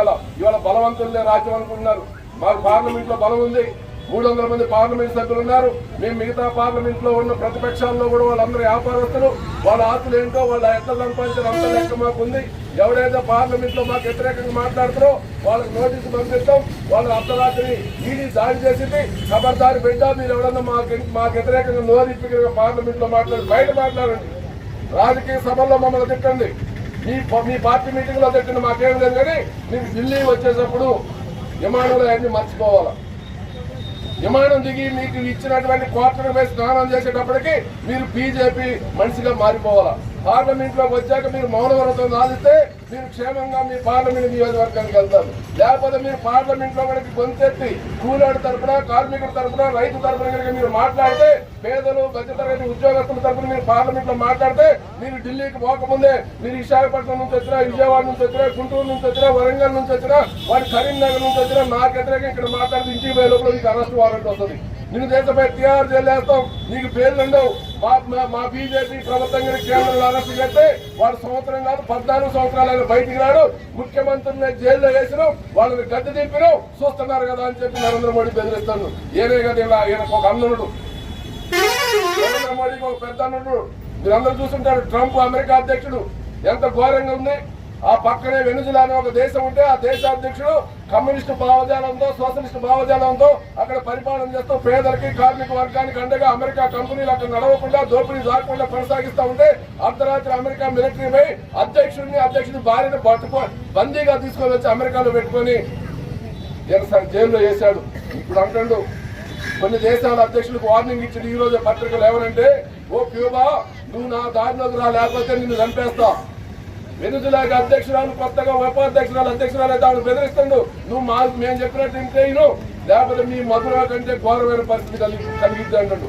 ఇవాళ బలవంతులే రాజ్యం అనుకుంటున్నారు. మాకు పార్లమెంట్లో బలం ఉంది. మూడు వందల మంది పార్లమెంట్ సభ్యులు ఉన్నారు. మేము మిగతా పార్లమెంట్లో ఉన్న ప్రతిపక్షాల్లో కూడా వాళ్ళందరూ వ్యాపారస్తులు. వాళ్ళ ఆస్తులు ఏంటో వాళ్ళ ఎట్లా సంపాదించిన అంత లెక్క మాకు ఉంది. ఎవడైతే పార్లమెంట్లో మాకు వ్యతిరేకంగా మాట్లాడుతారో వాళ్ళకి నోటీసు పంపిస్తాం. వాళ్ళు అర్ధరాత్రి ఈడీ దాడి చేసింది. ఖబర్దారి పెట్టా మీరు ఎవడన్నా మాకు మాకు వ్యతిరేకంగా నోరిప్పి పార్లమెంట్లో మాట్లాడి బయట మాట్లాడండి. రాజకీయ సభల్లో మమ్మల్ని తిట్టండి. మీ మీ పార్టీ మీటింగ్లో తిట్టిన మాకేం లేదు కానీ మీరు ఢిల్లీ వచ్చేటప్పుడు విమానంలో అన్ని మర్చిపోవాలి. విమానం దిగి మీకు ఇచ్చినటువంటి క్వార్టర్ వేసి స్నానం చేసేటప్పటికి మీరు బీజేపీ మనిషిగా మారిపోవాలా? పార్లమెంట్లోకి వచ్చాక మీరు మౌనవ్రతం సాధిస్తే మీరు క్షేమంగా మీ పార్లమెంట్ నియోజకవర్గానికి వెళ్తారు. లేకపోతే మీరు పార్లమెంట్లో మనకి గొంతెత్తి కూలాడు తరపున కార్మికుల తరపున రైతు తరపున కనుక మీరు మాట్లాడితే పేదలు మధ్యతరగతి ఉద్యోగస్తుల తరపున మీరు పార్లమెంట్లో మాట్లాడితే మీరు ఢిల్లీకి పోకముందే మీరు విశాఖపట్నం నుంచి వచ్చినా విజయవాడ నుంచి వచ్చినా గుంటూరు నుంచి వచ్చినా వరంగల్ నుంచి వచ్చినా వారి కరీంనగర్ నుంచి వచ్చినా నాకు వ్యతిరేకంగా ఇక్కడ మాట్లాడితే ఇంటికి పోయే లోపల మీకు అరెస్ట్ వారెంట్ వస్తుంది. నిన్ను దేశపై టీఆర్ జైలేస్తాం. నీకు పేర్లు ఉండవు. మా మా- మా బీజేపీ ప్రభుత్వం కనుక కేంద్రంలో అరెస్ట్ చేస్తే వాడు సంవత్సరం కాదు పద్నాలుగు సంవత్సరాలు ఆయన బయటికి రాడు. ముఖ్యమంత్రిని జైల్లో వేసినాం వాళ్ళని గడ్డ దింపినాం చూస్తున్నారు కదా అని చెప్పి నరేంద్ర మోడీ బెదిరిస్తాను ఏమే కదా ఇలా ఈయనకు ఒక అన్నుడు. నరేంద్ర మోడీకి ఒక పెద్ద అన్నుడు. మీరందరూ చూస్తుంటారు ట్రంప్ అమెరికా అధ్యక్షుడు. ఎంత ఘోరంగా ఉంది. ఆ పక్కనే వెనుజులా అనే ఒక దేశం ఉంటే ఆ దేశ అధ్యక్షుడు కమ్యూనిస్టు భావజాలంతో సోషలిస్ట్ భావజాలంతో అక్కడ పరిపాలన చేస్తూ పేదలకి కార్మిక వర్గానికి అండగా అమెరికా కంపెనీలు అక్కడ నడవకుండా దోపిడీ జారకుండా కొనసాగిస్తూ ఉంటే అర్ధరాత్రి అమెరికా మిలిటరీ పోయి అధ్యక్షుడిని అధ్యక్షుడి భార్యను పట్టుకో బందీగా తీసుకొని వచ్చి అమెరికాలో పెట్టుకొని ఈయన జైల్లో వేశాడు. ఇప్పుడు అంటాడు కొన్ని దేశాల అధ్యక్షులకు వార్నింగ్ ఇచ్చిన ఈ రోజు పత్రికలు ఏమనంటే ఓ క్యూబా నువ్వు నా దారిలోకి రా లేకపోతే నిన్ను చంపేస్తా. వెనుజులాగా అధ్యక్షురాలు కొత్తగా ఉపాధ్యక్షురాలు అధ్యక్షురాలు అయితే ఆవిడ బెదిరిస్తుండు. నువ్వు మా మేము చెప్పినట్టు ఇంటే లేకపోతే మీ మధుర కంటే ఘోరమైన పరిస్థితి కలిగి కలిగిద్ది అంటాడు.